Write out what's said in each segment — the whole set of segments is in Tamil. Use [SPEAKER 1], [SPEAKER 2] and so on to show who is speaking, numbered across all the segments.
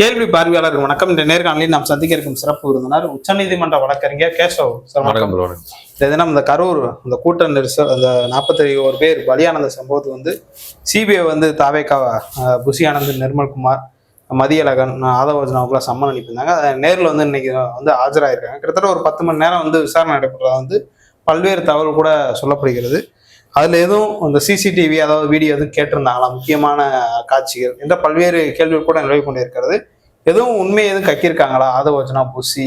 [SPEAKER 1] கேள்வி பார்வையாளருக்கு வணக்கம். இந்த நேர்காணலில் நாம் சந்திக்க இருக்கும் சிறப்பு விருந்தினர் உச்சநீதிமன்ற வழக்கறிஞர் கேசவ் சார்.
[SPEAKER 2] வணக்கம்.
[SPEAKER 1] இந்த தினம் இந்த கரூர் அந்த கூட்ட நெரிசல் அந்த நாற்பத்தி ஒரு பேர் பலியான அந்த சம்பவத்துக்கு வந்து சிபிஐ வந்து தாவேக்கா அஹ், புஷி ஆனந்த் நிர்மல்குமார் மதியழகன் ஆதவஜனாவுக்குலாம் சம்மன் அனுப்பியிருந்தாங்க அதை நேரில் வந்து இன்னைக்கு வந்து ஆஜராயிருக்காங்க. கிட்டத்தட்ட ஒரு பத்து மணி நேரம் வந்து விசாரணை நடைபெறதா வந்து பல்வேறு தகவல் கூட சொல்லப்படுகிறது. அதில் எதுவும் இந்த சிசிடிவி அதாவது வீடியோ எதுவும் கேட்டிருந்தாங்களா? முக்கியமான காட்சிகள் என்ற பல்வேறு கேள்விகள் கூட நிலவி கொண்டே இருக்கிறது எதுவும் உண்மை எதுவும் கக்கியிருக்காங்களா? ஆதவஜனா புஷி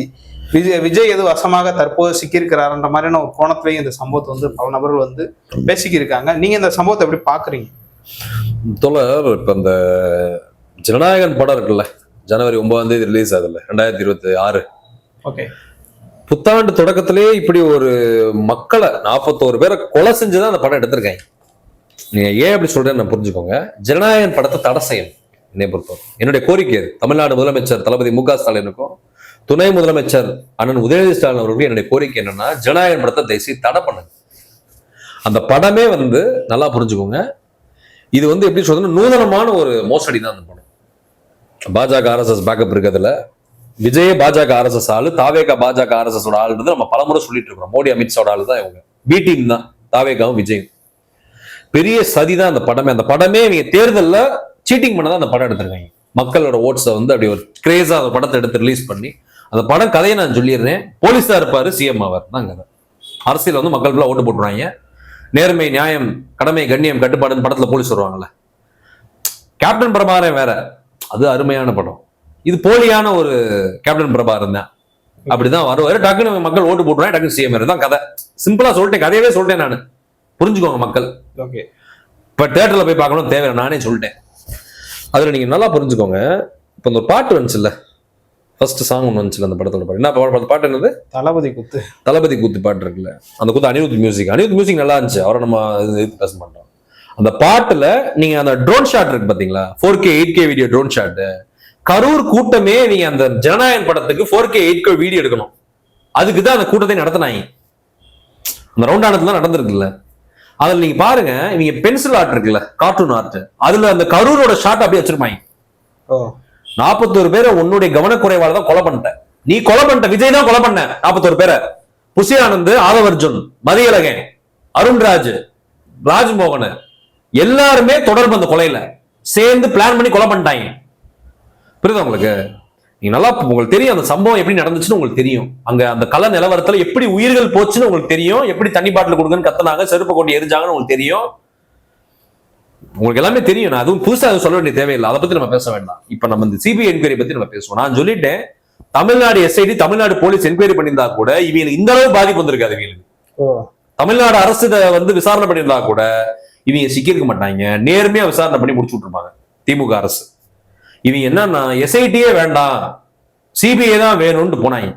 [SPEAKER 1] விஜய் விஜய் எது வசமாக தற்போது சிக்கியிருக்கிறாருன்ற மாதிரியான ஒரு கோணத்திலையும் இந்த சம்பவத்தை வந்து பல நபர்கள் வந்து பேசிக்கிருக்காங்க நீங்க இந்த சம்பவத்தை எப்படி பாக்குறீங்க?
[SPEAKER 2] தோழர் இப்ப இந்த ஜனநாயகன் படம் இருக்குல்ல ஜனவரி ஒன்பதாம் தேதி ரிலீஸ் ஆகுதுல்ல ரெண்டாயிரத்தி இருபத்தி ஆறு.
[SPEAKER 1] ஓகே.
[SPEAKER 2] புத்தாண்டு தொடக்கத்திலே இப்படி ஒரு மக்களை நாற்பத்தோரு பேரை கொலை செஞ்சுதான் அந்த படம் எடுத்திருக்காங்க. நீங்க ஏன் அப்படி சொல்றேன்னு நான் புரிஞ்சுக்கோங்க. ஜனநாயகன் படத்தை தடை செய்யணும். என்னை பொறுத்தவரை. என்னுடைய கோரிக்கை அது. தமிழ்நாடு முதலமைச்சர் தளபதி மு க ஸ்டாலினுக்கும் துணை முதலமைச்சர் அண்ணன் உதயநிதி ஸ்டாலின் அவர்களுக்கும் என்னுடைய கோரிக்கை என்னன்னா ஜனநாயகன் படத்தை தயவுசெய்து தடை பண்ணுங்க. அந்த படமே வந்து நல்லா புரிஞ்சுக்கோங்க. இது வந்து எப்படி சொல்றதுன்னா நூதனமான ஒரு மோசடி தான் அந்த படம். பாஜக ஆர்எஸ்எஸ் பேக்கப் இருக்கிறதுல விஜய பாஜக ஆர்எஸ்எஸ் ஆளு தாவேகா பாஜக ஆர்எஸ்எஸோட ஆளுன்றது நம்ம பலமுறை சொல்லிட்டு இருக்கிறோம். மோடி அமித்ஷாவோட ஆளு தான் இவங்க. பி டீம் தான். தாவேகாவும் விஜயும். பெரிய சதி தான் அந்த படமே. அந்த படமே இவங்க தேர்தலில் சீட்டிங் பண்ண தான் அந்த படம் எடுத்திருக்காங்க. மக்களோட ஓட்ஸை வந்து அப்படி ஒரு கிரேஸா அந்த படத்தை எடுத்து ரிலீஸ் பண்ணி அந்த படம் கதையை நான் சொல்லிடுறேன். போலீஸா இருப்பாரு சிஎம் ஆவார் தான் கதை. அரசியல் வந்து மக்கள் ஃபுல்லாக ஓட்டு போட்டுருவாங்க. நேர்மை நியாயம் கடமை கண்ணியம் கட்டுப்பாடுன்னு படத்துல போலீஸ் வருவாங்கல்ல. கேப்டன் பிரபாகரன் வேற. அது அருமையான படம். இது போலியான ஒரு கேப்டன் பிரபாகரன் தான். அப்படிதான் வருவாரு. டக்குன்னு மக்கள் ஓட்டு போட்டுருவாங்க. டக்குன்னு சிஎம் தான் கதை. சிம்பிளா சொல்லிட்டேன். கதையவே சொல்லிட்டேன் நான். புரிஞ்சுக்கோங்க மக்கள்.
[SPEAKER 1] ஓகே
[SPEAKER 2] இப்ப தேட்டர்ல போய் பார்க்கணும். தேவை நானே சொல்லிட்டேன். அதுல நீங்க நல்லா புரிஞ்சுக்கோங்க. இப்ப இந்த ஒரு பாட்டு வந்துச்சுல்ல? ஃபர்ஸ்ட் சாங் ஒன்று வந்துச்சுல அந்த படத்தோட பாட்டு. என்ன பாட்டு அந்த பாட்டு என்னது?
[SPEAKER 1] தளபதி குத்து.
[SPEAKER 2] தளபதி கூத்து பாட்டு இருக்குல்ல. அந்த கூத்து அனிருத் மியூசிக் அனிருத் மியூசிக் நல்லா இருந்துச்சு. அவரை நம்ம இது எதிர்த்து பேச மாட்டோம். அந்த பாட்டுல நீங்க அந்த ட்ரோன் ஷாட் இருக்கு பாத்தீங்களா? Four K eight K video drone shot Karur கூட்டமே நீங்க அந்த ஜனநாயகன் படத்துக்கு four K eight K video எடுக்கணும். அதுக்கு தான் அந்த கூட்டத்தை நடத்தினாங்க. அந்த ரவுண்டானத்துல தான் நடந்திருக்குல்ல. அதுல நீங்க பாருங்க இவங்க பென்சில் ஆர்ட் இருக்குல்ல கார்ட்டூன் ஆர்ட் அதுல அந்த கரூரோட ஷாட் அப்படியே வச்சிருப்பாங்க. நாற்பத்தோரு பேரை உன்னுடைய கவனக்குறைவால தான் கொலை பண்ணிட்ட நீ கொலை பண்ணிட்ட விஜய் தான் கொலை பண்ண நாற்பத்தோரு பேரை. புசி ஆனந்த் ஆதவர்ஜுன் மதியழகன் அருண்ராஜ் ராஜ்மோகன். எல்லாருமே தொடர்பு அந்த கொலையில. சேர்ந்து பிளான் பண்ணி கொலை பண்ணிட்டாங்க. புரியுதா உங்களுக்கு? நீங்க நல்லா உங்களுக்கு தெரியும் அந்த சம்பவம் எப்படி நடந்துச்சுன்னு உங்களுக்கு தெரியும். அங்க அந்த கள நிலவரத்துல எப்படி உயிர்கள் போச்சுன்னு உங்களுக்கு தெரியும். எப்படி தண்ணி பாட்டில் கொடுங்கன்னு கத்துனாங்க செருப்பு கொண்டு எரிஞ்சாங்கன்னு உங்களுக்கு தெரியும். உங்களுக்கு எல்லாமே தெரியும். நான் அதுவும் புதுசா சொல்ல வேண்டிய தேவையில்லை. அதை பத்தி நம்ம பேச வேண்டாம். இப்ப நம்ம இந்த சிபிஐ என்கொயரி பத்தி நம்ம பேசுவோம். நான் சொல்லிட்டேன் Tamil Nadu SIT Tamil Nadu police enquiry பண்ணியிருந்தா கூட இவங்களுக்கு இந்த அளவு பாதிப்பு வந்திருக்காது இவங்களுக்கு. தமிழ்நாடு அரசு வந்து விசாரணை பண்ணியிருந்தா கூட இவங்க சிக்கியிருக்க மாட்டாங்க. நேர்மையா விசாரணை பண்ணி முடிச்சு விட்டுருப்பாங்க திமுக அரசு. இவங்க என்னன்னா எஸ்ஐடியே வேண்டாம். சிபிஐ தான் வேணும்னு போனாங்க.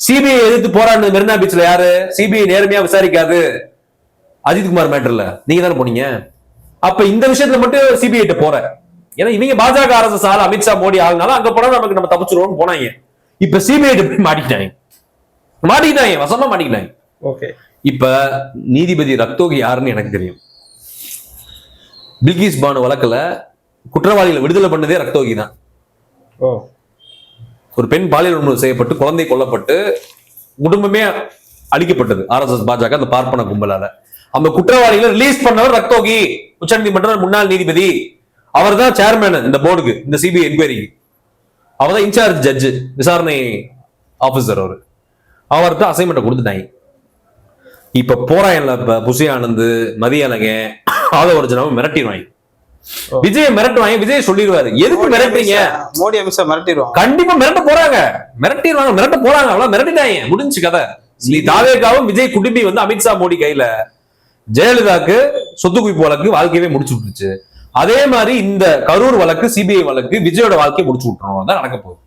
[SPEAKER 2] சிபிஐ எதிர்த்து போராடினது மெரினா பீச்ல யாரு? சிபிஐ நேர்மையா விசாரிக்காது. அஜித்குமார் மேட்டர்ல நீங்க தானே போனீங்க? அப்ப இந்த விஷயத்துல மட்டும் சிபிஐ கிட்ட போற ஏன்னா இவங்க பாஜக அரசு ஆள் அமித்ஷா மோடி ஆளுனால அங்க போனா நமக்கு நம்ம தப்பிச்சிருவோம்னு போனாங்க. இப்ப சிபிஐ போய் மாட்டிக்கிட்டாங்க. மாட்டிக்கிட்டாங்க. வசமா மாட்டிக்கிட்டாங்க.
[SPEAKER 1] ஓகே
[SPEAKER 2] இப்ப நீதிபதி ரக்தோகி யாருன்னு எனக்கு தெரியும். பில்கிஸ் பானு வழக்குல குற்றவாளிகளை விடுதலை பண்ணதே ரக்தோகி தான். ஒரு பெண் பாலியல் வன்முறை செய்யப்பட்டு குழந்தை கொல்லப்பட்டு குடும்பமே அழிக்கப்பட்டது. ஆர்எஸ்எஸ் பாஜக அந்த பார்ப்பன கும்பலால. அந்த குற்றவாளிகளை ரிலீஸ் பண்ணவர் ரக்தோகி உச்சநீதிமன்ற முன்னாள் நீதிபதி. அவர் தான் சேர்மேன் இந்த போர்டுக்கு இந்த சிபிஐ என்கொயரிக்கு அவர் தான் இன்சார்ஜ் ஜட்ஜு விசாரணை ஆபீசர் அவர். அவர்கிட்ட அசைன்மெண்ட்டை கொடுத்துட்டாங்க. இப்ப போறாயன்ல இப்ப புசி ஆனந்த் மதியழகன் ஆதவர்ஜனாவும் மிரட்டிடுவாங்க. விஜய் மிரட்டுவாங்க விஜய் சொல்லிடுவாரு. எதுக்கு மிரட்டுறீங்க?
[SPEAKER 1] மோடி அமித்ஷா மிரட்டிடுவாங்க.
[SPEAKER 2] கண்டிப்பா மிரட்ட போறாங்க. மிரட்டிடுவாங்க மிரட்ட போறாங்க. அவ்வளவு மிரட்டிட்டாங்க. முடிஞ்சு கதை. நீ தாவேகாவும் விஜய் குடும்பி வந்து அமித்ஷா மோடி கையில ஜெயலலிதாக்கு சொத்து குவிப்பு வழக்கு வாழ்க்கையவே முடிச்சு விட்டுருச்சு. அதே மாதிரி இந்த கரூர் வழக்கு சிபிஐ வழக்கு விஜயோட வாழ்க்கையை முடிச்சு விட்டுறோம் தான் நடக்க போகுது.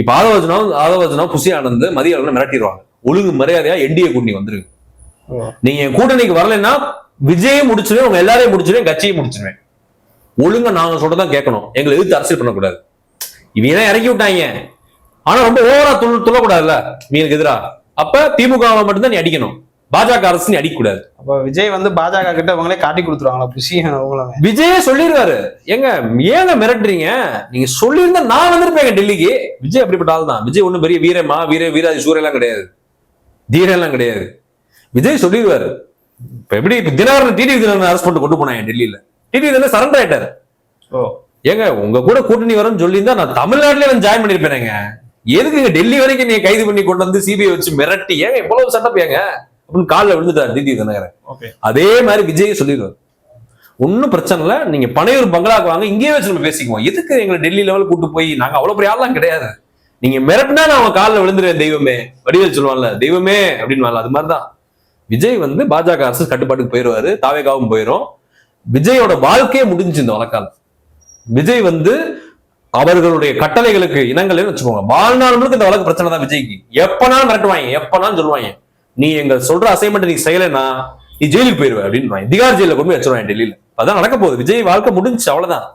[SPEAKER 2] இப்ப ஆதவஜனம் ஆதவஜனம் புசி ஆனந்த் மதிய அளவுல மிரட்டிடுவாங்க. ஒழுங்கு மரியாதையா என்டிஏ கூட்டணி வந்துருக்கு. நீங்க கூட்டணிக்கு வரலைன்னா விஜயை முடிச்சிருவேன் உங்க எல்லாரையும் முடிச்சிருவேன் கட்சியை முடிச்சிருவேன். ஒழுங்கா நாங்க சொல்றதான் கேட்கணும். எங்களை எதிர்த்து அரசியல் பண்ணக்கூடாது. இவங்க இறக்கி விட்டாங்க. ஆனா ரொம்ப ஓவரா துள் துள்ளக்கூடாதுல்ல? இவங்களுக்கு எதிரா? அப்ப திமுக வை மட்டும்தான் நீ அடிக்கணும். பாஜக அரசு நீ அடிக்கக்கூடாது.
[SPEAKER 1] அப்ப விஜய் வந்து பாஜக கிட்ட அவங்களே காட்டி கொடுத்துருவாங்களா? புஷி
[SPEAKER 2] விஜயே சொல்லிடுவாரு ஏங்க ஏங்க மிரட்டுறீங்க? நீங்க சொல்லியிருந்தா நான் வந்திருப்பேங்க டெல்லிக்கு. விஜய் அப்படிப்பட்ட ஆள் தான். விஜய் ஒண்ணும் பெரிய வீரமா வீர வீராதி சூரியெல்லாம் கிடையாது. தீரெல்லாம் கிடையாது. விஜய் சொல்லிடுவாரு இப்ப எப்படி தினகரன் டிடி தினகரன் அரெஸ்ட் பண்ணி கொண்டு போனாங்க டெல்லியில? டிடி தினகரன் சரண்டர் ஆயிட்டாரு.
[SPEAKER 1] ஓ.
[SPEAKER 2] ஏங்க உங்க கூட கூட்டணி வரும்னு சொல்லியிருந்தா நான் தமிழ்நாட்டிலே வந்து ஜாயின் பண்ணிருப்பேங்க எதுக்குங்க டெல்லி வரைக்கும் நீங்க கைது பண்ணி கொண்டு வந்து சிபிஐ வச்சு மிரட்டி? ஏங்க இவ்வளவு சட்டப் ஏங்க? அப்படின்னு காலில் விழுந்துட்டார் டிடி தினகரன். அதே மாதிரி விஜய் சொல்லிடுவார். ஒன்றும் பிரச்சனை இல்லை நீங்க பனையூர் பங்களாக்கு வாங்க இங்கேயே வச்சு நம்ம பேசிக்குவோம். எதுக்கு எங்களை டெல்லி லெவல் கூட்டு போய் நாங்க அவ்வளவு பெரிய ஆள்லாம் கிடையாது. நீங்க மிரட்டினா நான் அவன் காலில் விழுந்துருவேன் தெய்வமே. வடிவேல் சொல்லுவான்ல தெய்வமே அப்படின்னு அது மாதிரிதான். விஜய் வந்து பாஜக அரசு கட்டுப்பாட்டுக்கு போயிடுவாரு தாவேகாவும் போயிடும் விஜயோட வாழ்க்கையே முடிஞ்சு இந்த வழக்கால். விஜய் வந்து அவர்களுடைய கட்டளைகளுக்கு இனங்களே வச்சுக்கோங்க. வாழ்நாள் முழுக்க இந்த வழக்கு பிரச்சனை தான் விஜய்க்கு. எப்பனாலும் மிரட்டுவாங்க எப்பனாலும் சொல்லுவாங்க. நீ எங்க சொல்ற அசைன்மெண்ட் நீ செய்யலைன்னா நீ ஜெயிலுக்கு போயிருவ அப்படின்னு திகார் ஜெயில கொண்டு வச்சிருவாங்க டெல்லியில. அதான் நடக்க போகுது. விஜய் வாழ்க்கை முடிஞ்சுச்சு அவ்வளவுதான்.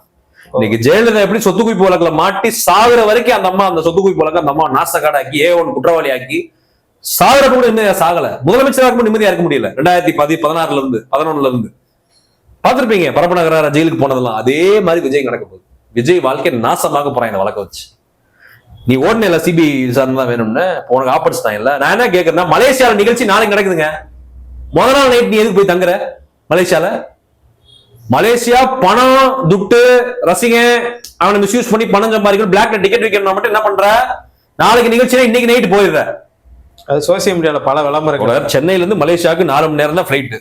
[SPEAKER 2] இன்னைக்கு ஜெயலலிதா எப்படி சொத்து குவிப்பு வழக்குல மாட்டி சாகுற வரைக்கும் அந்த அம்மா அந்த சொத்து குவிப்பு வழக்கு அந்த அம்மா நாசக்காடாக்கி ஏ ஒன் குற்றவாளி ஆக்கி சாகுறப்ப கூட நிம்மதியா சாகல. முதலமைச்சராக நிம்மதியா இருக்க முடியல. ரெண்டாயிரத்தி பதி பதினாறுல இருந்து பதினொன்னுல இருந்து. பார்த்திருப்பீங்க பரப்பநகர ஜெயிலுக்கு போனதெல்லாம். அதே மாதிரி விஜய் நடக்க போகுது. விஜய் வாழ்க்கை நாசமாக போறான் இந்த வழக்க வச்சு. நீ ஓடனே சிபிஐ விசாரணை தான் வேணும்னு உனக்கு ஆப்பர்ஸ் தான் இல்ல. நான் என்ன கேக்குறேன்னா மலேசியால நிகழ்ச்சி நாளைக்கு நடக்குதுங்க. முத நாள் நைட் நீ எதுக்கு போய் தங்குற? மலேசியால? மலேசியா பணம் துட்டு ரசிங்க அவனை மிஸ்யூஸ் பண்ணி பணம் சம்பாதிக்கணும் பிளாக்ல டிக்கெட் விற்கணும் மட்டும் என்ன பண்ற? நாளைக்கு நிகழ்ச்சினா இன்னைக்கு நைட் போயிடுற.
[SPEAKER 1] அது சோசியல் மீடியால பல விளம்பரங்கள்.
[SPEAKER 2] உலக சென்னையில இருந்து மலேசியாவுக்கு நாலு மணி நேரம் தான் ஃபிளைட்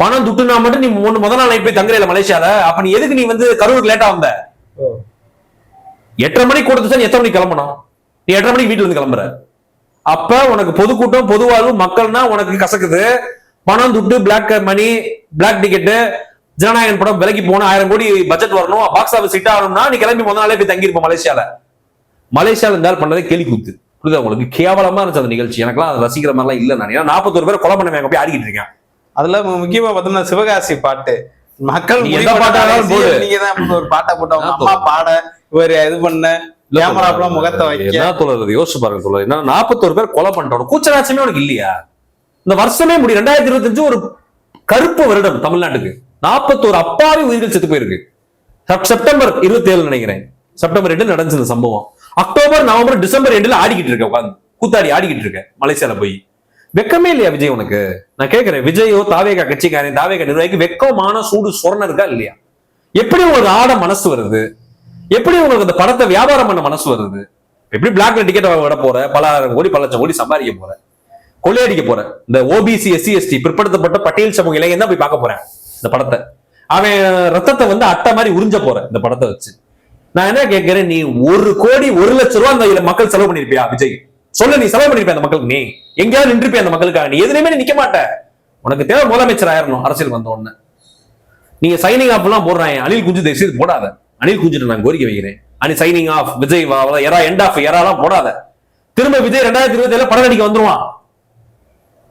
[SPEAKER 2] பணம் துட்டுனா மட்டும் நீ மூணு முத நாள் போய் தங்குறீல மலேசியால. அப்ப நீ எதுக்கு நீ வந்து கரூருக்கு லேட்டா வந்த. எட்டரை மணிக்கு கொடுத்துச்சா நீ எத்தனை மணிக்கு கிளம்பணும்? நீ எட்டரை மணிக்கு வீட்டுல இருந்து கிளம்புற. அப்ப உனக்கு பொதுக்கூட்டம் பொதுவாழ்வு மக்கள்னா உனக்கு கசக்குது. பணம் துட்டு black money black ticket Jananayagan படம் விலைக்கு போனா ஆயிரம் கோடி பட்ஜெட் வரணும். பாக்ஸ் ஆஃபீஸ் ஹிட் ஆகணும்னா நீ கிளம்பி முத நாளே போய் தங்கியிருப்ப மலேசியால. மலேசியால இருந்தால் பண்ணதே கேலி கூத்து. புரியுதா உங்களுக்கு? கேவலமா இருந்துச்சு அந்த நிகழ்ச்சி. எனக்குலாம் ரசிக்கிற மாதிரிலாம் இல்லை நான் ஏன்னா நாற்பத்தொரு பேர் கொலை பண்ண போய் ஆடிக்கிட்டு இருக்கேன்.
[SPEAKER 1] அதுல முக்கியமா பார்த்தோம்னா சிவகாசி பாட்டு. மக்கள்
[SPEAKER 2] எந்த பாட்டா
[SPEAKER 1] பண்ண
[SPEAKER 2] வேணாலும்
[SPEAKER 1] கடைசியா
[SPEAKER 2] போடு.
[SPEAKER 1] நீங்க தான் ஒரு பாட்டை போட்டு அம்மா பாட இவர் இது பண்ண கேமராக்குள்ள முகத்தை வைக்க.
[SPEAKER 2] என்ன தோழர் யோசிச்சு பாருங்க தோழர். என்ன நாற்பத்தோரு பேர் கொலை பண்ணிட்டோம் கூச்சராட்சமே உனக்கு இல்லையா? இந்த வருஷமே முடி ரெண்டாயிரத்தி இருபத்தஞ்சு ஒரு கருப்பு வருடம் தமிழ்நாட்டுக்கு. நாற்பத்தோரு அப்பாவி உயிர்கள் செத்து போயிருக்கு. செப்~ செப்டம்பர் இருபத்தி ஏழு நினைக்கிறேன். செப்டம்பர் ரெண்டு நடந்துச்சு இந்த சம்பவம். அக்டோபர் நவம்பர் டிசம்பர் ரெண்டுல ஆடிக்கிட்டு இருக்க உட்காந்து கூத்தாடி ஆடிக்கிட்டு இருக்க மலேசியால போய். வெக்கமே இல்லையா விஜய் உனக்கு? நான் கேட்கிறேன் விஜயோ தாவேகா கட்சிக்காரன் தாவேகா நிர்வாகிக்கு வெக்கமான சூடு சொரணம் இருக்கா இல்லையா? எப்படி உங்களுக்கு ஆட மனசு வருது? எப்படி உங்களுக்கு அந்த படத்தை வியாபாரம் பண்ண மனசு வருது? எப்படி பிளாக்ல டிக்கெட் விட போற? பல ஆயிரம் கோடி பல லட்சம் கோடி சம்பாதிக்க போற? கொள்ளையடிக்க போற? இந்த ஓபிசி எஸ்சி எஸ்டி பிற்படுத்தப்பட்ட பட்டியல் சமூக இளைஞன் தான் போய் பார்க்க போறேன் இந்த படத்தை. அவன் ரத்தத்தை வந்து அட்டை மாதிரி உறிஞ்ச போற இந்த படத்தை வச்சு. நான் என்ன கேட்கிறேன் நீ ஒரு கோடி ஒரு லட்சம் ரூபா அந்த மக்கள் செலவு பண்ணிருப்பியா விஜய்? சொல்ல நீ செலவு பண்ணிருப்பியா அந்த மக்களுக்கு. நீ எங்கேயாவது நின்றுப்பியா அந்த மக்களுக்காக? நீ எதுலையுமே நிக்க மாட்ட. உனக்கு தேவை முதலமைச்சர் ஆயிரணும் அரசியல் வந்த உடனே. நீங்க சைனிங் ஆஃப் எல்லாம் போடுறாங்க அனில் குஞ்சு தயவு செய்து போடாத. அனில் குஞ்சுட்டு நான் கோரிக்கை வைக்கிறேன். Any signing off Vijay era end of எராலாம் போடாத. திரும்ப விஜய் ரெண்டாயிரத்தி இருபத்தி ஏழு படம் நடிக்க வந்துருவான்.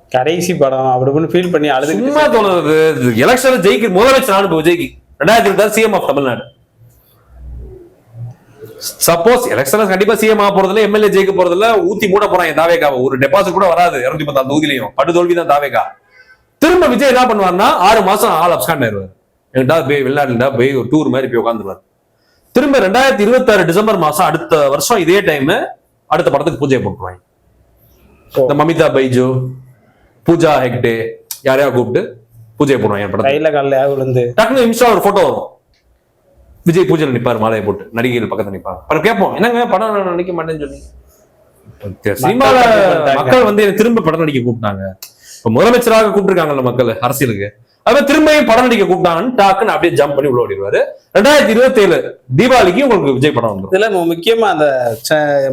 [SPEAKER 1] கடைசி படம் அப்படி ஃபீல் பண்ணி அழுது
[SPEAKER 2] சும்மா தோணுது. எலெக்ஷன் ஜெயிக்க முதலமைச்சர் ஆனு விஜய்க்கு. ரெண்டாயிரத்தி இருபத்தி சிஎம் ஆஃப் தமிழ்நாடு சப்போஸ் எலெக்ஷன்ல கண்டிப்பா சிஎம் ஆக போறதுல எம்எல்ஏ ஜெயிக்க போறதுல ஊத்தி மூட போறாங்க தாவேகாவை. ஒரு டெபாசிட் கூட வராது இருநூத்தி பத்தாம் தொகுதியிலையும். படு தோல்வி தான் தாவேகா. திரும்ப விஜய் என்ன பண்ணுவார்னா ஆறு மாசம் ஆள் அப்ஸ்காண்ட் ஆயிருவார் எங்கிட்ட போய் வெளிநாட்டுல போய் ஒரு டூர் மாதிரி போய் உட்காந்துருவார் திரும்ப ரெண்டாயிரத்தி இருபத்தி ஆறு டிசம்பர் மாசம் அடுத்த வருஷம் இதே டைம் அடுத்த படத்துக்கு பூஜை போட்டுருவாங்க. இந்த மமிதா பைஜு பூஜா ஹெக்டே யாரையா கூப்பிட்டு பூஜை பண்ணுவாங்க என் படத்தை
[SPEAKER 1] கையில காலில் விழுந்து.
[SPEAKER 2] டக்குனு இன்ஸ்டா ஒரு போட்டோ வரும். விஜய் பூஜையில் நிப்பாரு மாலையை போட்டு. நடிகைகள் பக்கத்துல நிப்பாங்க. அப்புறம் கேட்போம் என்னங்க படம் நான் நடிக்க மாட்டேன்னு சொல்லி
[SPEAKER 1] பண்ணிட்டாங்க.
[SPEAKER 2] மக்கள் வந்து என்னை திரும்ப படம் நடிக்க கூப்பிட்டாங்க. இப்ப முதலமைச்சராக கூப்பிட்டுருக்காங்கல்ல மக்கள் அரசியலுக்கு. அவன் திரும்பியும் படம் நடிக்க கூப்பிட்டாங்கன்னு டாக்குன்னு அப்படியே ஜம்ப் பண்ணி உள்ள ஓடிடுவாரு. ரெண்டாயிரத்தி இருபத்தி ஏழு தீபாவளிக்கு உங்களுக்கு விஜய் படம் வந்துடும்
[SPEAKER 1] இதுல முக்கியமா அந்த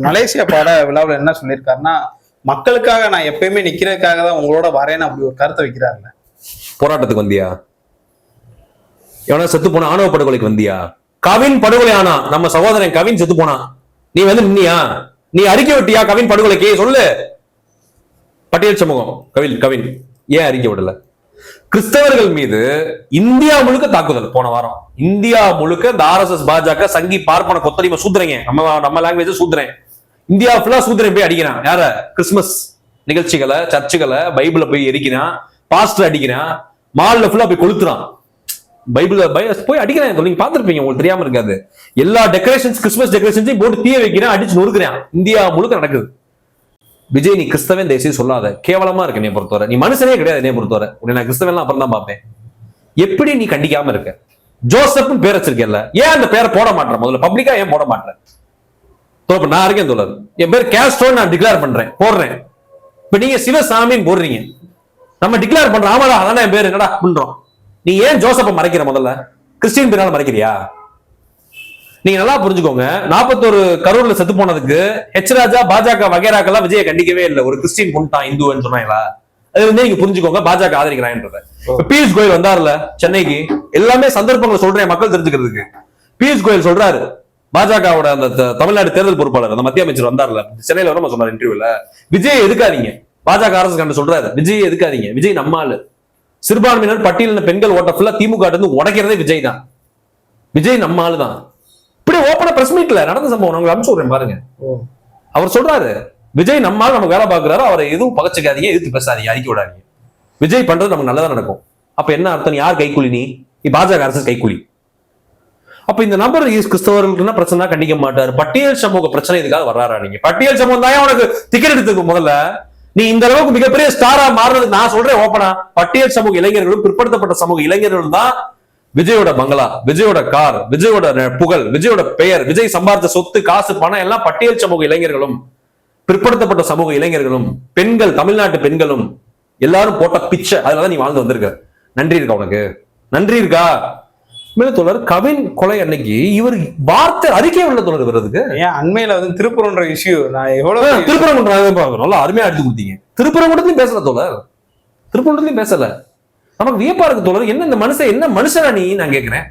[SPEAKER 1] மலேசியா பாட விழாவில் என்ன சொல்லியிருக்காருன்னா மக்களுக்காக நான் எப்பயுமே நிக்கிறதுக்காக தான் உங்களோட வரேன்னு அப்படி ஒரு கருத்தை வைக்கிறாருல்ல.
[SPEAKER 2] போராட்டத்துக்கு வந்தியா? எவனா செத்து போன ஆணவ படுகொலைக்கு வந்தியா? கவின் படுகொலை ஆனா நம்ம சகோதரன் கவின் செத்து போனா? நீ வந்து நின்னியா? நீ அறிக்கை விட்டியா? கவின் படுகொலைக்கு? சொல்லு. பட்டியல் சமூகம். கவின் கவின். ஏன் அறிக்கை விடல? கிறிஸ்தவர்கள் மீது இந்தியா முழுக்க தாக்குதல். போன வாரம். இந்தியா முழுக்க இந்த ஆர்எஸ்எஸ் பாஜக சங்கி பார்ப்பன கொத்தடிமை சூத்துறீங்க. நம்ம நம்ம லாங்குவேஜ் சூத்துறேன். இந்தியா ஃபுல்லா சூத்துறேன் போய் அடிக்கிறான் யார? கிறிஸ்துமஸ் நிகழ்ச்சிகளை சர்ச்சுகளை பைபிளை போய் எரிக்கிறான் பாஸ்டர் அடிக்கிறான் மால்ல ஃபுல்லா போய் கொளுத்துறான் பைபிள் போய் அடிக்கிறேன். நீங்க பாத்துருப்பீங்க உங்களுக்கு தெரியாம இருக்காது. எல்லா டெக்கரேஷன்ஸ் கிறிஸ்மஸ் டெக்கரேஷன்ஸையும் போட்டு தீய வைக்கிறேன் அடிச்சு நொறுக்கிறேன். இந்தியா முழுக்க நடக்குது. விஜய் நீ கிறிஸ்தவன் தயவுசெய்து சொல்லாத. கேவலமா இருக்கு என்னை பொறுத்தவரை. நீ மனுஷனே கிடையாது என்னை பொறுத்தவரை. உன்னை நான் கிறிஸ்தவன் அப்புறம் தான் பார்ப்பேன். எப்படி நீ கண்டிக்காம இருக்க? ஜோசப்னு பேர் வச்சிருக்கல ஏன் அந்த பேரை போட மாட்டேன் முதல்ல பப்ளிக்கா ஏன் போட மாட்டேன் தோப்பு நான் இருக்கேன் தோழர். என் பேர் கேஸ்ட்ரோன்னு நான் டிக்ளேர் பண்றேன். போடுறேன். இப்ப நீங்க சிவசாமின்னு போடுறீங்க. நம்ம டிக்ளேர் பண்றோம் ஆமாடா அதான் என் பேர்? என்னடா பண்றோம் நீ ஏன் ஜோசப்ப மறைக்கிற முதல்ல? கிறிஸ்டின் பேரால மறைக்கிறியா? நீங்க நல்லா புரிஞ்சுக்கோங்க. நாற்பத்தோரு கரூர்ல செத்து போனதுக்கு ஹெச் ராஜா பாஜக வகைராக்கெல்லாம் விஜய கண்டிக்கவே இல்லை. ஒரு கிறிஸ்டின் கொண்டுட்டான் இந்துன்னு சொன்னாங்களா அது வந்து நீங்க புரிஞ்சுக்கோங்க பாஜக ஆதரிக்கிறான்றத பியூஷ் கோயல் வந்தார்ல சென்னைக்கு எல்லாமே சந்தர்ப்பங்களை சொல்றேன் மக்கள் தெரிஞ்சுக்கிறதுக்கு. பியூஷ் கோயல் சொல்றாரு பாஜகவோட அந்த தமிழ்நாடு தேர்தல் பொறுப்பாளர் அந்த மத்திய அமைச்சர் வந்தார்ல. சென்னையில வர சொன்னார் இன்டர்வியூல விஜய் எதுக்காதீங்க? பாஜக அரசு கண்டு சொல்றாரு விஜய் எதுக்காதீங்க? விஜய் நம்ம ஆளு. சிறுபான்மையினர் பட்டியலின பெண்கள் ஓட்ட ஃபுல்லா திமுக இருந்து உடைக்கிறதே விஜய் தான். விஜய் நம்ம ஆளு தான். இப்படி ஓப்பனா பிரஸ் மீட்ல நடந்த சம்பவம் உங்களுக்கு அனுப்பிச்சு விடுறேன் பாருங்க. அவர் சொல்றாரு விஜய் நம்மால் நமக்கு வேலை பார்க்கறாரு அவரை எதுவும் பகச்சுக்காதீங்க எதிர்த்து பேசாதீங்க அறிக்கை விடாதீங்க. விஜய் பண்றது நமக்கு நல்லதா நடக்கும். அப்ப என்ன அர்த்தம்? யார் கைக்கூலி நீ? பாஜக அரசு கைக்கூலி. அப்ப இந்த நபர் இஸ் கிறிஸ்தவர்களுக்கு பிரச்சனை கண்டிக்க மாட்டாரு. பட்டியல் சமூக பிரச்சனை இதுக்காக வர்றாரா நீங்க? பட்டியல் சமூகம் தான் உனக்கு டிக்கெட் எடுத்துக்கு முதல்ல? நீ இந்த அளவுக்கு மிகப்பெரிய ஸ்டாரா மாறுறது நான் சொல்றேன் ஓப்பனா பட்டியல் சமூக இளைஞர்களும் பிற்படுத்தப்பட்ட சமூக இளைஞர்களும் தான் விஜயோட பங்களா விஜயோட கார் விஜயோட புகழ் விஜயோட பெயர் விஜய் சம்பாதிச்ச சொத்து காசு பணம் எல்லாம் பட்டியல் சமூக இளைஞர்களும் பிற்படுத்தப்பட்ட சமூக இளைஞர்களும் பெண்கள் தமிழ்நாட்டு பெண்களும் எல்லாரும் போட்ட பிச்சை அதுலதான் நீ வாழ்ந்து வந்திருக்க. நன்றி இருக்கா உனக்கு? நன்றி இருக்கா? மேல தோழர் கவின் கொலை அன்னைக்கு இவர் வார்த்தை அறிக்கை உள்ள தோழர் வர்றதுக்கு
[SPEAKER 1] ஏன் அண்மையில வந்து திருப்பூர்ன்ற இஷ்யூ நான் எவ்வளவு
[SPEAKER 2] திருப்பரங்குன்றம் நல்லா அருமையா எடுத்து கொடுத்தீங்க. திருப்பரங்குன்றத்தையும் பேசல தோழர். திருப்பரங்குன்றத்தையும் பேசல. நமக்கு வியப்பா இருக்கு தோழர். என்ன இந்த மனுஷன் என்ன மனுஷனா நீ? நான் கேட்கிறேன்.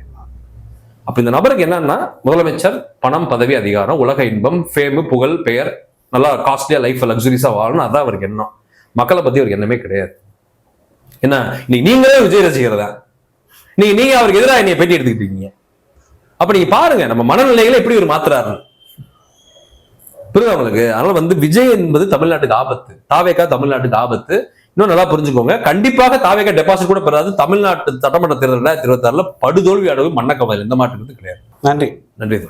[SPEAKER 2] அப்ப இந்த நபருக்கு என்னன்னா முதலமைச்சர் பணம் பதவி அதிகாரம் உலக இன்பம் ஃபேமு புகழ் பெயர் நல்லா காஸ்ட்லியா லைஃப் லக்ஸுரிஸா வாழணும் அதான் அவருக்கு எண்ணம். மக்களை பத்தி அவருக்கு எண்ணமே கிடையாது. என்ன? இன்னைக்கு நீங்களே விஜய் ரசிகர் தான் நீங்க நீங்க அவருக்கு எதிராக என்னைய பேட்டி எடுத்துக்கிட்டு இருக்கீங்க அப்ப நீங்க பாருங்க நம்ம மனநிலைகளை எப்படி ஒரு மாத்துறாரு. புரியுதா உங்களுக்கு? அதனால வந்து விஜய் என்பது தமிழ்நாட்டுக்கு ஆபத்து. தாவேக்கா தமிழ்நாட்டுக்கு ஆபத்து. இன்னும் நல்லா புரிஞ்சுக்கோங்க. கண்டிப்பாக தாவேக்கா டெபாசிட் கூட பெறாது. தமிழ்நாட்டு சட்டமன்ற தேர்தல் ரெண்டாயிரத்தி இருபத்தி ஆறுல படுதோல்வி அடைவு மண்ணக்கவல் எந்த மாற்றுறது கிடையாது.
[SPEAKER 1] நன்றி.
[SPEAKER 2] நன்றி.